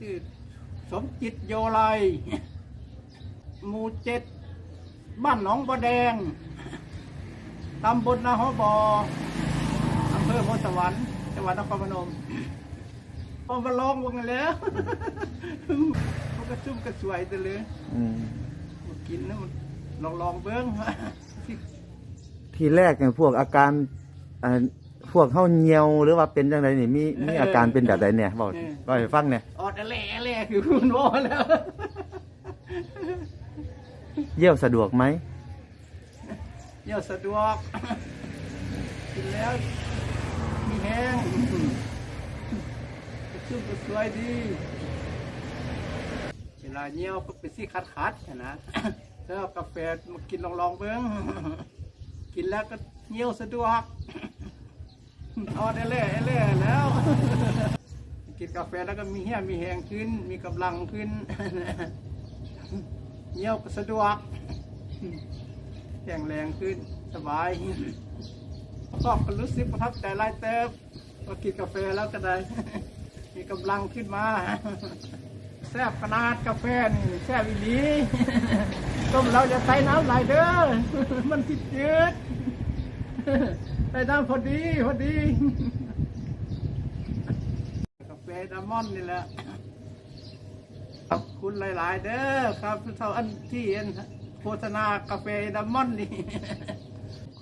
ชื่อสมจิตโยไลหมู่เจ็ดบ้านหนองบัวแดงตำบลนาหอบออำเภอโพธิ์สวรรค์จังหวัดนครพนมพอมาลองวงแล้วมันก็จุ่มก็สวยแต่เลยอืมมากินนะมันลองลองๆเบิ้งทีแรกเนี่ยพวกอาการอ่า พวกเข้าเหี่ยวหรือว่าเป็นจังไดนี่มีมีอาการเป็นแบบใดเนี่ยบอกบอกให้ฟังเนี่ยออดอะไรอะไรคือคุณโอแล้วเยี่ยวสะดวกไหมเยี่ยวสะดวกกินแล้ว มีแห้งกระชุ่มกระสวยดีเวลาเยี่ยวก็เป็นซี่คัดคัดๆนะแล้วเอากาแฟมากินลองลองๆเบิ้งกินแล้วก็เยี่ยวสะดวก เอาได้เล่เล่แล้ว กินกาแฟแล้วก็มีเหี้ยมีแหงขึ้น มีกำลังขึ้นเยี่ยวสะดวกแข็งแรงขึ้นสบายก็รู้สึกประทับใจหลายเติบพอกินกาแฟแล้วก็ได้ มีกำลังขึ้นมาแซ่บขนาดกาแฟนี่แซ่บอีหลีต้มเราจะใส่น้ำไหลายเด้อมันติดจืด ใส่น้ำพอดีพอดีกาแฟดามอนนี่แหละขอบคุณหลาย ๆ เด้อครับเท่าอันที่เห็นโฆษณากาแฟดามอนนี่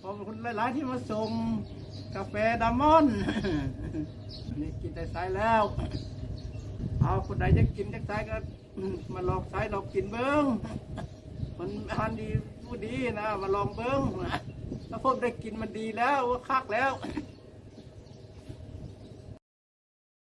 ขอบคุณหลาย ๆ ที่มาส่งกาแฟดามอนนี่กินได้สายแล้ว เอาคนใดจะกินจะสายก็มาลองสายลองกินเบิ้งมันอันดีผู้ดีนะ มาลองเบิ้ง ถ้าพวกได้กินมันดีแล้วว่าคักแล้ว